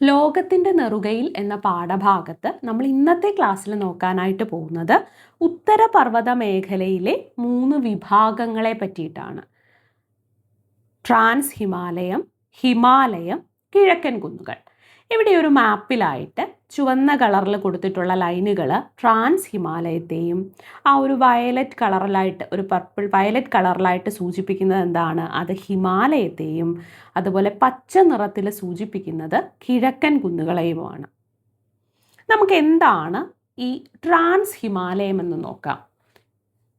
ലോകത്തിന്റെ നെറുകയിൽ എന്ന പാഠഭാഗത്ത് നമ്മൾ ഇന്നത്തെ ക്ലാസ്സിൽ നോക്കാനായിട്ട് പോകുന്നത് ഉത്തരപർവത മേഖലയിലെ മൂന്ന് വിഭാഗങ്ങളെ പറ്റിയിട്ടാണ്. ട്രാൻസ് ഹിമാലയം ഹിമാലയം കിഴക്കൻ കുന്നുകൾ. ഇവിടെ ഒരു മാപ്പിലായിട്ട് ചുവന്ന കളറിൽ കൊടുത്തിട്ടുള്ള ലൈനുകൾ ട്രാൻസ് ഹിമാലയത്തെയും ആ ഒരു വയലറ്റ് കളറിലായിട്ട് ഒരു പർപ്പിൾ വയലറ്റ് കളറിലായിട്ട് സൂചിപ്പിക്കുന്നത് എന്താണ്? അത് ഹിമാലയത്തെയും അതുപോലെ പച്ച നിറത്തിൽ സൂചിപ്പിക്കുന്നത് കിഴക്കൻ കുന്നുകളെയുമാണ്. നമുക്ക് എന്താണ് ഈ ട്രാൻസ് ഹിമാലയം എന്ന് നോക്കാം.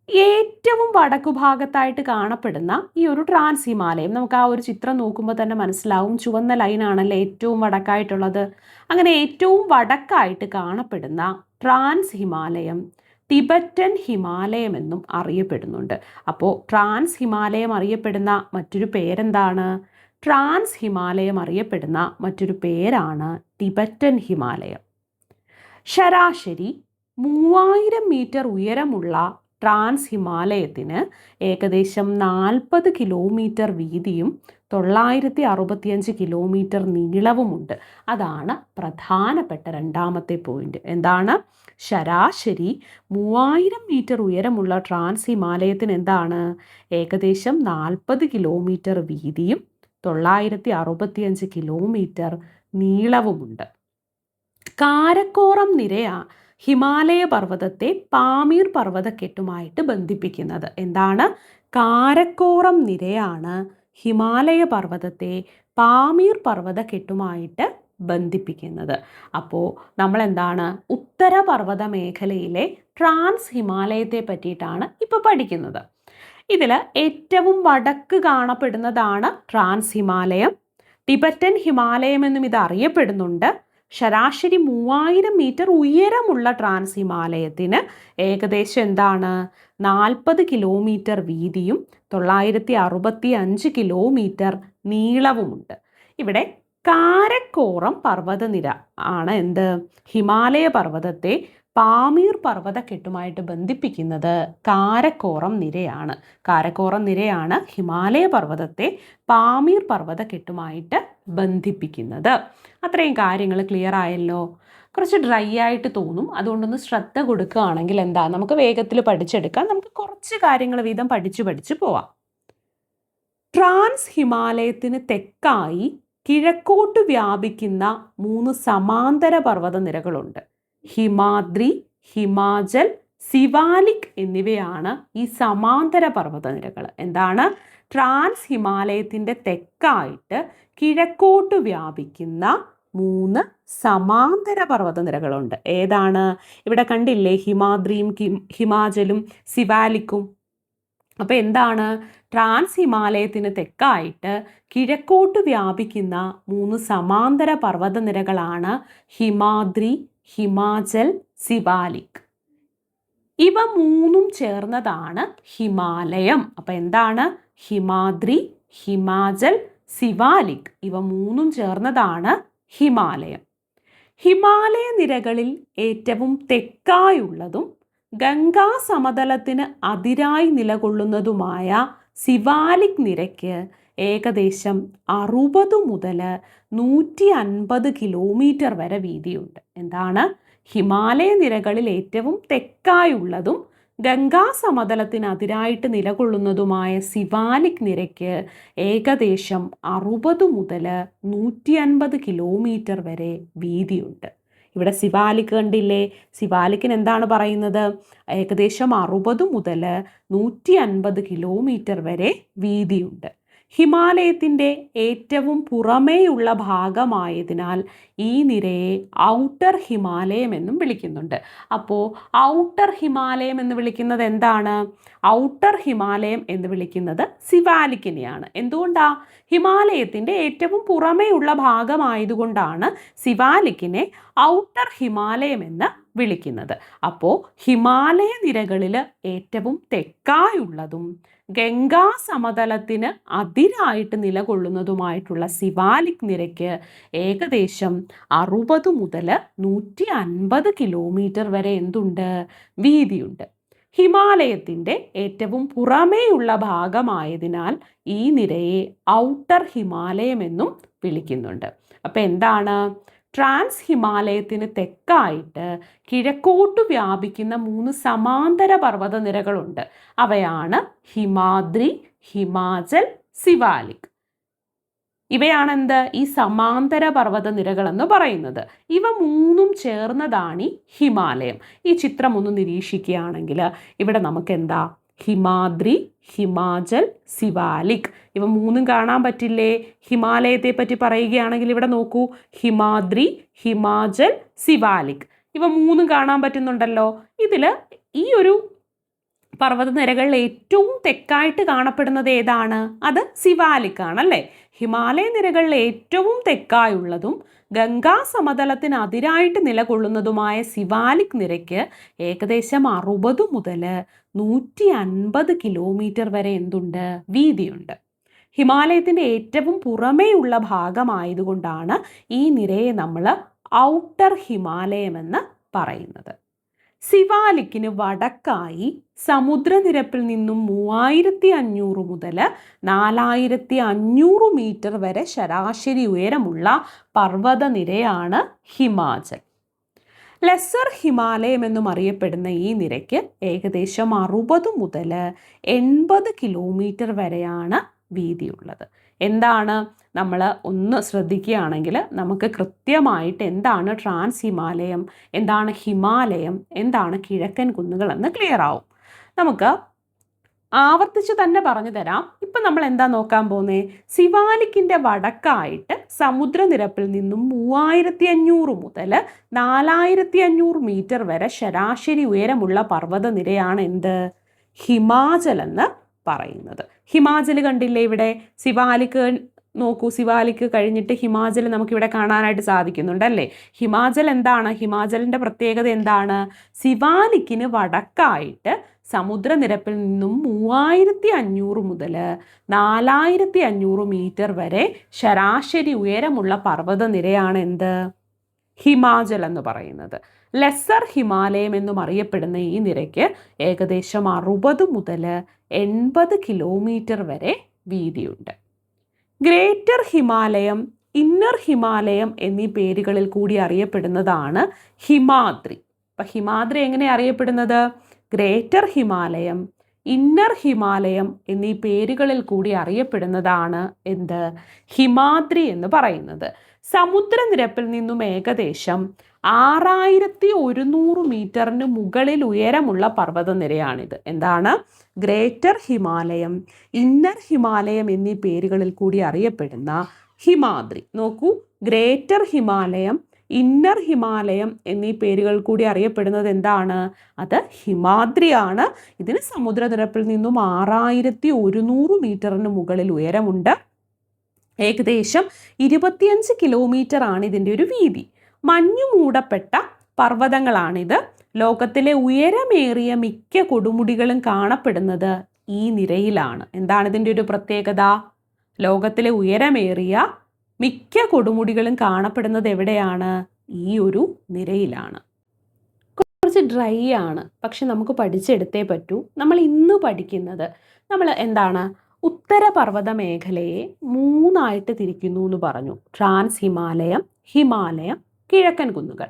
ഏറ്റവും വടക്കു ഭാഗത്തായിട്ട് കാണപ്പെടുന്ന ഈ ഒരു ട്രാൻസ് ഹിമാലയം നമുക്ക് ആ ഒരു ചിത്രം നോക്കുമ്പോൾ തന്നെ മനസ്സിലാവും. ചുവന്ന ലൈനാണല്ലേ ഏറ്റവും വടക്കായിട്ടുള്ളത്. അങ്ങനെ ഏറ്റവും വടക്കായിട്ട് കാണപ്പെടുന്ന ട്രാൻസ് ഹിമാലയം ടിബറ്റൻ ഹിമാലയം എന്നും അറിയപ്പെടുന്നുണ്ട്. അപ്പോൾ ട്രാൻസ് ഹിമാലയം അറിയപ്പെടുന്ന മറ്റൊരു പേരെന്താണ്? ട്രാൻസ് ഹിമാലയം അറിയപ്പെടുന്ന മറ്റൊരു പേരാണ് ടിബറ്റൻ ഹിമാലയം. ശരാശരി മൂവായിരം മീറ്റർ ഉയരമുള്ള ട്രാൻസ് ഹിമാലയത്തിന് ഏകദേശം നാൽപ്പത് കിലോമീറ്റർ വീതിയും തൊള്ളായിരത്തി അറുപത്തിയഞ്ച് കിലോമീറ്റർ നീളവുമുണ്ട്. അതാണ് പ്രധാനപ്പെട്ട രണ്ടാമത്തെ പോയിന്റ്. എന്താണ്? ശരാശരി മൂവായിരം മീറ്റർ ഉയരമുള്ള ട്രാൻസ് ഹിമാലയത്തിന് എന്താണ്? ഏകദേശം നാൽപ്പത് കിലോമീറ്റർ വീതിയും തൊള്ളായിരത്തി അറുപത്തിയഞ്ച് കിലോമീറ്റർ നീളവുമുണ്ട്. കാരക്കോറം നിരയാ ഹിമാലയ പർവതത്തെ പാമീർ പർവതക്കെട്ടുമായിട്ട് ബന്ധിപ്പിക്കുന്നത്. എന്താണ്? കാരക്കോറം നിരയാണ് ഹിമാലയ പർവതത്തെ പാമീർ പർവതക്കെട്ടുമായിട്ട് ബന്ധിപ്പിക്കുന്നത്. അപ്പോൾ നമ്മൾ എന്താണ് ഉത്തര പർവത മേഖലയിലെ ട്രാൻസ് ഹിമാലയത്തെ പറ്റിയിട്ടാണ് ഇപ്പോൾ പഠിക്കുന്നത്. ഇതിൽ ഏറ്റവും വടക്ക് കാണപ്പെടുന്നതാണ് ട്രാൻസ് ഹിമാലയം. ടിബറ്റൻ ഹിമാലയം എന്നും ഇത് അറിയപ്പെടുന്നുണ്ട്. ശരാശരി മൂവായിരം മീറ്റർ ഉയരമുള്ള ട്രാൻസ് ഹിമാലയത്തിന് ഏകദേശം എന്താണ്? നാൽപ്പത് കിലോമീറ്റർ വീതിയും തൊള്ളായിരത്തി അറുപത്തി അഞ്ച് കിലോമീറ്റർ നീളവുമുണ്ട്. ഇവിടെ കാരക്കോറം പർവതനിര ആണ് എന്ത്? ഹിമാലയ പർവതത്തെ പാമീർ പർവതക്കെട്ടുമായിട്ട് ബന്ധിപ്പിക്കുന്നത് കാരക്കോറം നിരയാണ്. കാരക്കോറം നിരയാണ് ഹിമാലയ പർവതത്തെ പാമീർ പർവതക്കെട്ടുമായിട്ട് ബന്ധിപ്പിക്കുന്നത്. അത്രയും കാര്യങ്ങൾ ക്ലിയർ ആയല്ലോ. കുറച്ച് ഡ്രൈ ആയിട്ട് തോന്നും. അതുകൊണ്ടൊന്ന് ശ്രദ്ധ കൊടുക്കുകയാണെങ്കിൽ എന്താ? നമുക്ക് വേഗത്തിൽ പഠിച്ചെടുക്കാം. നമുക്ക് കുറച്ച് കാര്യങ്ങൾ വീതം പഠിച്ചു പഠിച്ചു പോവാം. ട്രാൻസ് ഹിമാലയത്തിന് തെക്കായി കിഴക്കോട്ട് വ്യാപിക്കുന്ന മൂന്ന് സമാന്തര പർവത നിരകളുണ്ട്. ഹിമാദ്രി ഹിമാചൽ സിവാലിക് എന്നിവയാണ് ഈ സമാന്തര പർവത നിരകൾ. എന്താണ്? ട്രാൻസ് ഹിമാലയത്തിന്റെ തെക്കായിട്ട് കിഴക്കോട്ട് വ്യാപിക്കുന്ന മൂന്ന് സമാന്തര പർവതനിരകളുണ്ട്. ഏതാണ്? ഇവിടെ കണ്ടില്ലേ ഹിമാദ്രിയും ഹിമാചലും സിവാലിക്കും. അപ്പോൾ എന്താണ്? ട്രാൻസ് ഹിമാലയത്തിന് തെക്കായിട്ട് കിഴക്കോട്ട് വ്യാപിക്കുന്ന മൂന്ന് സമാന്തര പർവതനിരകളാണ് ഹിമാദ്രി ഹിമാചൽ സിവാലിക്. ഇവ മൂന്നും ചേർന്നതാണ് ഹിമാലയം. അപ്പോൾ എന്താണ്? ഹിമാദ്രി ഹിമാചൽ സിവാലിക് ഇവ മൂന്നും ചേർന്നതാണ് ഹിമാലയം. ഹിമാലയ നിരകളിൽ ഏറ്റവും തെക്കായുള്ളതും ഗംഗാ സമതലത്തിന് അതിരായി നിലകൊള്ളുന്നതുമായ സിവാലിക് നിരയ്ക്ക് ഏകദേശം അറുപത് മുതൽ നൂറ്റി അൻപത് കിലോമീറ്റർ വരെ വീതിയുണ്ട്. എന്താണ്? ഹിമാലയ നിരകളിൽ ഏറ്റവും തെക്കായുള്ളതും ഗംഗാ സമതലത്തിന് അതിരായിട്ട് നിലകൊള്ളുന്നതുമായ സിവാലിക് നിരയ്ക്ക് ഏകദേശം അറുപത് മുതൽ നൂറ്റി അൻപത് കിലോമീറ്റർ വരെ വീതിയുണ്ട്. ഇവിടെ സിവാലിക് കണ്ടില്ലേ? സിവാലിക്കിന് എന്താണ് പറയുന്നത്? ഏകദേശം അറുപത് മുതൽ നൂറ്റി അൻപത് കിലോമീറ്റർ വരെ വീതിയുണ്ട്. ഹിമാലയത്തിന്റെ ഏറ്റവും പുറമേയുള്ള ഭാഗമായതിനാൽ ഈ നിരയെ ഔട്ടർ ഹിമാലയം എന്നും വിളിക്കുന്നുണ്ട്. അപ്പോൾ ഔട്ടർ ഹിമാലയം എന്ന് വിളിക്കുന്നത് എന്താണ്? ഔട്ടർ ഹിമാലയം എന്ന് വിളിക്കുന്നത് സിവാലിക്കിനെയാണ് എന്തുകൊണ്ടാണ് ഹിമാലയത്തിന്റെ ഏറ്റവും പുറമേയുള്ള ഭാഗമായതുകൊണ്ടാണ് സിവാലിക്കിനെ ഔട്ടർ ഹിമാലയം എന്ന് വിളിക്കുന്നത്. അപ്പോൾ ഹിമാലയ നിരകളിൽ ഏറ്റവും തെക്കായുള്ളതും ഗംഗാ സമതലത്തിന് അതിരായിട്ട് നിലകൊള്ളുന്നതുമായിട്ടുള്ള സിവാലിക് നിരയ്ക്ക് ഏകദേശം അറുപത് മുതൽ നൂറ്റി അൻപത് കിലോമീറ്റർ വരെ എന്തുണ്ട്? വീതിയുണ്ട്. ഹിമാലയത്തിന്റെ ഏറ്റവും പുറമേയുള്ള ഭാഗമായതിനാൽ ഈ നിരയെ ഔട്ടർ ഹിമാലയം എന്നും വിളിക്കുന്നുണ്ട്. അപ്പോൾ എന്താണ്? ട്രാൻസ് ഹിമാലയത്തിന് തെക്കായിട്ട് കിഴക്കോട്ടു വ്യാപിക്കുന്ന മൂന്ന് സമാന്തര പർവതനിരകളുണ്ട്. അവയാണ് ഹിമാദ്രി ഹിമാചൽ സിവാലിക്. ഇവയാണ് എന്ത് ഈ സമാന്തര പർവത നിരകൾ എന്ന് പറയുന്നത്. ഇവ മൂന്നും ചേർന്നതാണ് ഈ ഹിമാലയം. ഈ ചിത്രം ഒന്ന് നിരീക്ഷിക്കുകയാണെങ്കിൽ ഇവിടെ നമുക്ക് എന്താ ഹിമാദ്രി ഹിമാചൽ സിവാലിക്. ഇവ മൂന്നും കാണാൻ പറ്റില്ലേ? ഹിമാലയത്തെ പറ്റി പറയുകയാണെങ്കിൽ ഇവിടെ നോക്കൂ. ഹിമാദ്രി ഹിമാചൽ സിവാലിക്. ഇവ മൂന്നും കാണാൻ പറ്റുന്നുണ്ടല്ലോ. ഇതിൽ ഈ ഒരു പർവതനിരകളിൽ ഏറ്റവും തെക്കായിട്ട് കാണപ്പെടുന്നത് ഏതാണ്? അത് സിവാലിക് ആണല്ലേ? ഹിമാലയ നിരകളിൽ ഏറ്റവും തെക്കായുള്ളതും ഗംഗാ സമതലത്തിന് അതിരായിട്ട് നിലകൊള്ളുന്നതുമായ സിവാലിക് നിരയ്ക്ക് ഏകദേശം അറുപത് മുതൽ നൂറ്റി അൻപത് കിലോമീറ്റർ വരെ എന്തുണ്ട്? വീതിയുണ്ട്. ഹിമാലയത്തിന്റെ ഏറ്റവും പുറമേയുള്ള ഭാഗമായതുകൊണ്ടാണ് ഈ നിരയെ നമ്മൾ ഔട്ടർ ഹിമാലയം എന്ന് പറയുന്നത്. സിവാലിക്കിന് വടക്കായി സമുദ്രനിരപ്പിൽ നിന്നും മൂവായിരത്തി അഞ്ഞൂറ് മുതൽ നാലായിരത്തി അഞ്ഞൂറ് മീറ്റർ വരെ ശരാശരി ഉയരമുള്ള പർവതനിരയാണ് ഹിമാചൽ. ലെസർ ഹിമാലയം എന്നും അറിയപ്പെടുന്ന ഈ നിരയ്ക്ക് ഏകദേശം അറുപത് മുതൽ എൺപത് കിലോമീറ്റർ വരെയാണ് വീതിയുള്ളത് എന്താണ് നമ്മൾ ഒന്ന് ശ്രദ്ധിക്കുകയാണെങ്കിൽ നമുക്ക് കൃത്യമായിട്ട് എന്താണ് ട്രാൻസ് ഹിമാലയം എന്താണ് ഹിമാലയം എന്താണ് കിഴക്കൻ കുന്നുകൾ എന്ന് ക്ലിയർ ആവും. നമുക്ക് ആവർത്തിച്ച് തന്നെ പറഞ്ഞു തരാം. ഇപ്പം നമ്മൾ എന്താ നോക്കാൻ പോകുന്നത് സിവാലിക്കിന്റെ വടക്കായിട്ട് സമുദ്രനിരപ്പിൽ നിന്നും മൂവായിരത്തി അഞ്ഞൂറ് മുതൽ നാലായിരത്തി അഞ്ഞൂറ് മീറ്റർ വരെ ശരാശരി ഉയരമുള്ള പർവതനിരയാണ് എന്ത്? ഹിമാചൽ എന്ന് പറയുന്നത്. ഹിമാചൽ കണ്ടില്ലേ ഇവിടെ? സിവാലിക്ക് നോക്കൂ സിവാലിക്ക് കഴിഞ്ഞിട്ട് ഹിമാചൽ നമുക്കിവിടെ കാണാനായിട്ട് സാധിക്കുന്നുണ്ടല്ലേ ഹിമാചൽ എന്താണ്? ഹിമാചലിന്റെ പ്രത്യേകത എന്താണ്? സിവാലിക്കിന് വടക്കായിട്ട് സമുദ്രനിരപ്പിൽ നിന്നും മൂവായിരത്തി അഞ്ഞൂറ് മുതൽ നാലായിരത്തി അഞ്ഞൂറ് മീറ്റർ വരെ ശരാശരി ഉയരമുള്ള പർവതനിരയാണ് എന്ത്? ഹിമാചൽ എന്ന് പറയുന്നത്. ലെസ്സർ ഹിമാലയം എന്നും അറിയപ്പെടുന്ന ഈ നിരയ്ക്ക് ഏകദേശം അറുപത് മുതൽ എൺപത് കിലോമീറ്റർ വരെ വീതിയുണ്ട്. ഗ്രേറ്റർ ഹിമാലയം ഇന്നർ ഹിമാലയം എന്നീ പേരുകളിൽ കൂടി അറിയപ്പെടുന്നതാണ് ഹിമാദ്രി. അപ്പം ഹിമാദ്രി എങ്ങനെ അറിയപ്പെടുന്നത്? ഗ്രേറ്റർ ഹിമാലയം ഇന്നർ ഹിമാലയം എന്നീ പേരുകളിൽ കൂടി അറിയപ്പെടുന്നതാണ് എന്ത്? ഹിമാദ്രി എന്ന് പറയുന്നത്. സമുദ്രനിരപ്പിൽ നിന്നും ഏകദേശം ആറായിരത്തി ഒരുന്നൂറ് മീറ്ററിന് മുകളിൽ ഉയരമുള്ള പർവതനിരയാണിത്. എന്താണ്? ഗ്രേറ്റർ ഹിമാലയം. ഇന്നർ ഹിമാലയം എന്നീ പേരുകളിൽ കൂടി അറിയപ്പെടുന്ന ഹിമാദ്രി. നോക്കൂ ഗ്രേറ്റർ ഹിമാലയം ഇന്നർ ഹിമാലയം എന്നീ പേരുകൾ കൂടി അറിയപ്പെടുന്നത് എന്താണ്? അത് ഹിമാദ്രിയാണ്. ഇതിന് സമുദ്രനിരപ്പിൽ നിന്നും ആറായിരത്തി ഒരുന്നൂറ് മീറ്ററിന് മുകളിൽ ഉയരമുണ്ട്. ഏകദേശം ഇരുപത്തിയഞ്ച് കിലോമീറ്റർ ആണ് ഇതിന്റെ ഒരു വീതി. മഞ്ഞു മൂടപ്പെട്ട പർവതങ്ങളാണിത്. ലോകത്തിലെ ഉയരമേറിയ മിക്ക കൊടുമുടികളും കാണപ്പെടുന്നത് ഈ നിരയിലാണ്. എന്താണ് ഇതിന്റെ ഒരു പ്രത്യേകത? ലോകത്തിലെ ഉയരമേറിയ മിക്ക കൊടുമുടികളും കാണപ്പെടുന്നത് എവിടെയാണ്? ഈ ഒരു നിരയിലാണ്. കുറച്ച് ഡ്രൈ ആണ്. പക്ഷെ നമുക്ക് പഠിച്ചെടുത്തേ പറ്റൂ. നമ്മൾ ഇന്ന് പഠിക്കുന്നത് നമ്മൾ എന്താണ്? ഉത്തരപർവത മേഖലയെ മൂന്നായിട്ട് തിരിക്കുന്നു എന്ന് പറഞ്ഞു. ട്രാൻസ് ഹിമാലയം ഹിമാലയം കിഴക്കൻ കുന്നുകൾ.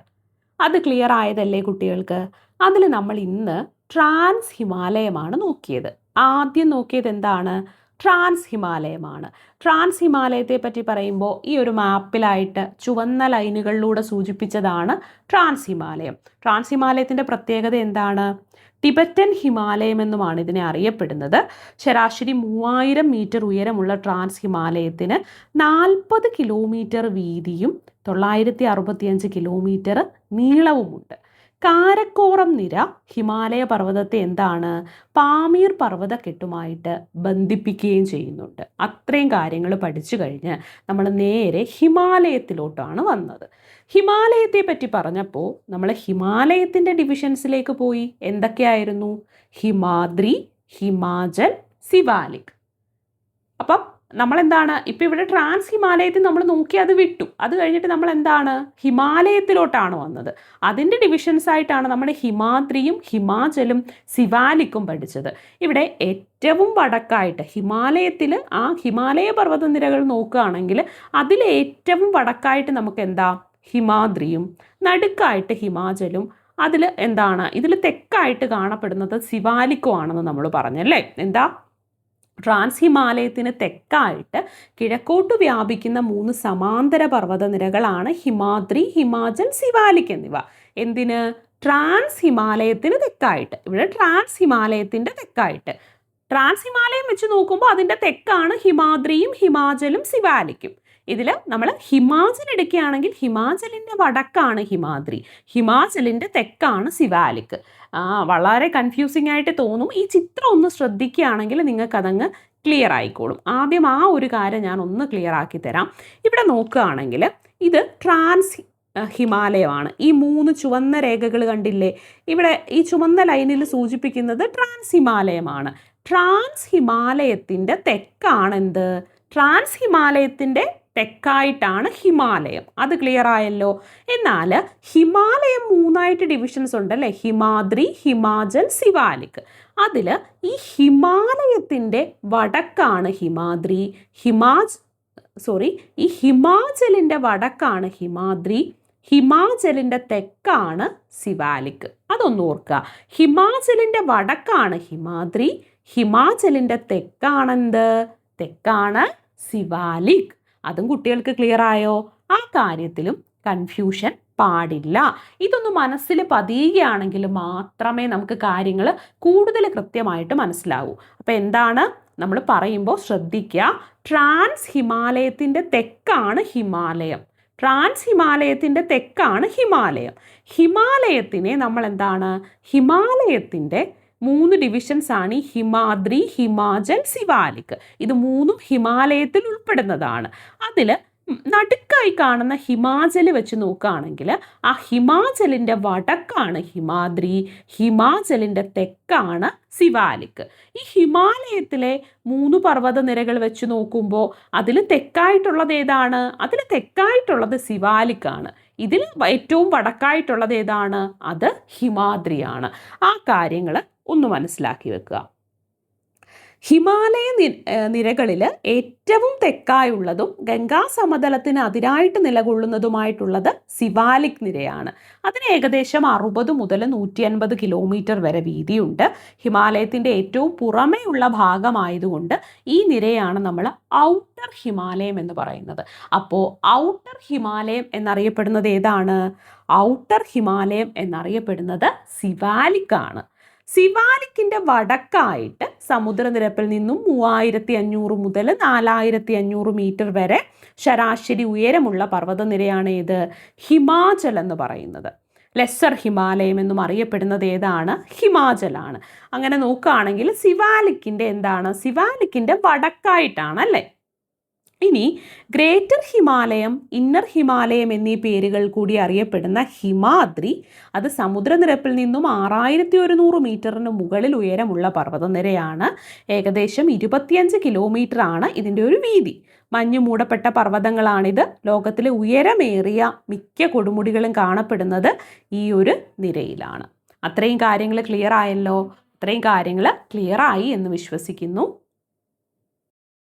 അത് ക്ലിയർ ആയതല്ലേ കുട്ടികൾക്ക്? അതിൽ നമ്മൾ ഇന്ന് ട്രാൻസ് ഹിമാലയമാണ് നോക്കിയത്. ആദ്യം നോക്കിയത് എന്താണ്? ട്രാൻസ് ഹിമാലയമാണ് ട്രാൻസ് ഹിമാലയത്തെ പറ്റി പറയുമ്പോൾ ഈ ഒരു മാപ്പിലായിട്ട് ചുവന്ന ലൈനുകളിലൂടെ സൂചിപ്പിച്ചതാണ് ട്രാൻസ് ഹിമാലയം ട്രാൻസ് ഹിമാലയത്തിന്റെ പ്രത്യേകത എന്താണ്? ടിബറ്റൻ ഹിമാലയം എന്നുമാണ് ഇതിനെ അറിയപ്പെടുന്നത്. ശരാശരി മൂവായിരം മീറ്റർ ഉയരമുള്ള ട്രാൻസ് ഹിമാലയത്തിന് നാൽപ്പത് കിലോമീറ്റർ വീതിയും തൊള്ളായിരത്തി അറുപത്തിയഞ്ച് കിലോമീറ്റർ നീളവുമുണ്ട്. കാരക്കോറം നിര ഹിമാലയ പർവതത്തെ എന്താണ്? പാമീർ പർവതക്കെട്ടുമായിട്ട് ബന്ധിപ്പിക്കുകയും ചെയ്യുന്നുണ്ട്. അത്രയും കാര്യങ്ങൾ പഠിച്ചു കഴിഞ്ഞ് നമ്മൾ നേരെ ഹിമാലയത്തിലോട്ടാണ് വന്നത്. ഹിമാലയത്തെ പറ്റി പറഞ്ഞപ്പോൾ നമ്മൾ ഹിമാലയത്തിന്റെ ഡിവിഷൻസിലേക്ക് പോയി. എന്തൊക്കെയായിരുന്നു? ഹിമാദ്രി ഹിമാചൽ സിവാലിക്. അപ്പം നമ്മളെന്താണ്? ഇപ്പം ഇവിടെ ട്രാൻസ് ഹിമാലയത്തിൽ നമ്മൾ നോക്കി അത് വിട്ടു. അത് കഴിഞ്ഞിട്ട് നമ്മൾ എന്താണ് ഹിമാലയത്തിലോട്ടാണ് വന്നത്. അതിന്റെ ഡിവിഷൻസ് ആയിട്ടാണ് നമ്മുടെ ഹിമാദ്രിയും ഹിമാചലും സിവാലിക്കും പഠിച്ചത്. ഇവിടെ ഏറ്റവും വടക്കായിട്ട് ഹിമാലയത്തിൽ ആ ഹിമാലയ പർവത നിരകൾ നോക്കുകയാണെങ്കിൽ അതിൽ ഏറ്റവും വടക്കായിട്ട് നമുക്ക് എന്താ? ഹിമാദ്രിയും നടുക്കായിട്ട് ഹിമാചലും അതിൽ എന്താണ്? ഇതിൽ തെക്കായിട്ട് കാണപ്പെടുന്നത് സിവാലിക്കുമാണെന്ന് നമ്മൾ പറഞ്ഞല്ലേ എന്താ? ട്രാൻസ് ഹിമാലയത്തിന് തെക്കായിട്ട് കിഴക്കോട്ട് വ്യാപിക്കുന്ന മൂന്ന് സമാന്തര പർവതനിരകളാണ് ഹിമാദ്രി ഹിമാചൽ സിവാലിക് എന്നിവ. എന്തിന്? ട്രാൻസ് ഹിമാലയത്തിന് തെക്കായിട്ട്. ഇവിടെ ട്രാൻസ് ഹിമാലയത്തിന്റെ തെക്കായിട്ട്. ട്രാൻസ് ഹിമാലയം വെച്ച് നോക്കുമ്പോൾ അതിന്റെ തെക്കാണ് ഹിമാദ്രിയും ഹിമാചലും സിവാലിക്കും ഇതിൽ നമ്മൾ ഹിമാചൽ എടുക്കുകയാണെങ്കിൽ ഹിമാചലിന്റെ വടക്കാണ് ഹിമാദ്രി. ഹിമാചലിന്റെ തെക്കാണ് സിവാലിക്. വളരെ കൺഫ്യൂസിംഗ് ആയിട്ട് തോന്നും. ഈ ചിത്രം ഒന്ന് ശ്രദ്ധിക്കുകയാണെങ്കിൽ നിങ്ങൾക്കതങ്ങ് ക്ലിയർ ആയിക്കോളും. ആദ്യം ആ ഒരു കാര്യം ഞാൻ ഒന്ന് ക്ലിയർ ആക്കി തരാം. ഇവിടെ നോക്കുകയാണെങ്കിൽ ഇത് ട്രാൻസ് ഹിമാലയമാണ്. ഈ മൂന്ന് ചുവന്ന രേഖകൾ കണ്ടില്ലേ? ഇവിടെ ഈ ചുവന്ന ലൈനിൽ സൂചിപ്പിക്കുന്നത് ട്രാൻസ് ഹിമാലയമാണ്. ട്രാൻസ് ഹിമാലയത്തിന്റെ തെക്കാണെന്ത്? ട്രാൻസ് ഹിമാലയത്തിന്റെ തെക്കായിട്ടാണ് ഹിമാലയം. അത് ക്ലിയർ ആയല്ലോ. എന്നാൽ ഹിമാലയം മൂന്നായിട്ട് ഡിവിഷൻസ് ഉണ്ട് അല്ലേ ഹിമാദ്രി ഹിമാചൽ സിവാലിക് അതിൽ ഈ ഹിമാലയത്തിന്റെ വടക്കാണ് ഹിമാദ്രി ഹിമാജ് സോറി ഈ ഹിമാചലിന്റെ വടക്കാണ് ഹിമാദ്രി ഹിമാചലിന്റെ തെക്കാണ് സിവാലിക് അതൊന്ന് ഓർക്കുക. ഹിമാചലിന്റെ വടക്കാണ് ഹിമാദ്രി ഹിമാചലിന്റെ തെക്കാണെന്ത്? തെക്കാണ് സിവാലിക് അതും കുട്ടികൾക്ക് ക്ലിയർ ആയോ? ആ കാര്യത്തിലും കൺഫ്യൂഷൻ പാടില്ല. ഇതൊന്ന് മനസ്സിൽ പതിയുകയാണെങ്കിൽ മാത്രമേ നമുക്ക് കാര്യങ്ങൾ കൂടുതൽ കൃത്യമായിട്ട് മനസ്സിലാവൂ. അപ്പോൾ എന്താണ്? നമ്മൾ പറയുമ്പോൾ ശ്രദ്ധിക്കുക. ട്രാൻസ് ഹിമാലയത്തിന്റെ തെക്കാണ് ഹിമാലയം. ട്രാൻസ് ഹിമാലയത്തിന്റെ തെക്കാണ് ഹിമാലയം. ഹിമാലയത്തിനെ നമ്മൾ എന്താണ് ഹിമാലയത്തിന്റെ മൂന്ന് ഡിവിഷൻസ് ആണ് ഈ ഹിമാദ്രി ഹിമാചൽ സിവാലിക് ഇത് മൂന്നും ഹിമാലയത്തിൽ ഉൾപ്പെടുന്നതാണ്. അതിൽ നടുക്കായി കാണുന്ന ഹിമാചൽ വെച്ച് നോക്കുകയാണെങ്കിൽ ആ ഹിമാചലിന്റെ വടക്കാണ് ഹിമാദ്രി ഹിമാചലിന്റെ തെക്കാണ് സിവാലിക് ഈ ഹിമാലയത്തിലെ മൂന്ന് പർവത നിരകൾ വെച്ച് നോക്കുമ്പോൾ അതിൽ തെക്കായിട്ടുള്ളത് ഏതാണ്? അതിൽ തെക്കായിട്ടുള്ളത് സിവാലിക്കാണ് ഇതിൽ ഏറ്റവും വടക്കായിട്ടുള്ളത് ഏതാണ്? അത് ഹിമാദ്രിയാണ്. ആ കാര്യങ്ങൾ ഒന്ന് മനസ്സിലാക്കി വെക്കുക. ഹിമാലയ നിരകളിൽ ഏറ്റവും തെക്കായുള്ളതും ഗംഗാ സമതലത്തിന് അതിരായിട്ട് നിലകൊള്ളുന്നതുമായിട്ടുള്ളത് സിവാലിക് നിരയാണ്. അതിന് ഏകദേശം അറുപത് മുതൽ നൂറ്റി അൻപത് കിലോമീറ്റർ വരെ വീതിയുണ്ട്. ഹിമാലയത്തിന്റെ ഏറ്റവും പുറമേയുള്ള ഭാഗമായതുകൊണ്ട് ഈ നിരയാണ് നമ്മൾ ഔട്ടർ ഹിമാലയം എന്ന് പറയുന്നത്. അപ്പോൾ ഔട്ടർ ഹിമാലയം എന്നറിയപ്പെടുന്നത് ഏതാണ്? ഔട്ടർ ഹിമാലയം എന്നറിയപ്പെടുന്നത് സിവാലിക് ആണ്. സിവാലിക്കിന്റെ വടക്കായിട്ട് സമുദ്രനിരപ്പിൽ നിന്നും മൂവായിരത്തി അഞ്ഞൂറ് മുതൽ നാലായിരത്തി അഞ്ഞൂറ് മീറ്റർ വരെ ശരാശരി ഉയരമുള്ള പർവതനിരയാണ് ഏത് ഹിമാചൽ എന്ന് പറയുന്നത്. ലെസ്സർ ഹിമാലയം എന്നും അറിയപ്പെടുന്നത് ഏതാണ്? ഹിമാചലാണ്. അങ്ങനെ നോക്കുകയാണെങ്കിൽ സിവാലിക്കിന്റെ എന്താണ്? സിവാലിക്കിന്റെ വടക്കായിട്ടാണ് അല്ലേ? ഇനി ഗ്രേറ്റർ ഹിമാലയം ഇന്നർ ഹിമാലയം എന്നീ പേരുകൾ കൂടി അറിയപ്പെടുന്ന ഹിമാദ്രി അത് സമുദ്രനിരപ്പിൽ നിന്നും ആറായിരത്തി ഒരുന്നൂറ് മീറ്ററിന് മുകളിൽ ഉയരമുള്ള പർവതനിരയാണ്. ഏകദേശം ഇരുപത്തിയഞ്ച് കിലോമീറ്റർ ആണ് ഇതിന്റെ ഒരു വീതി. മഞ്ഞു മൂടപ്പെട്ട പർവതങ്ങളാണിത്. ലോകത്തിലെ ഉയരമേറിയ മിക്ക കൊടുമുടികളും കാണപ്പെടുന്നത് ഈ ഒരു നിരയിലാണ്. അത്രയും കാര്യങ്ങൾ ക്ലിയർ ആയല്ലോ? അത്രയും കാര്യങ്ങൾ ക്ലിയർ ആയി എന്ന് വിശ്വസിക്കുന്നു.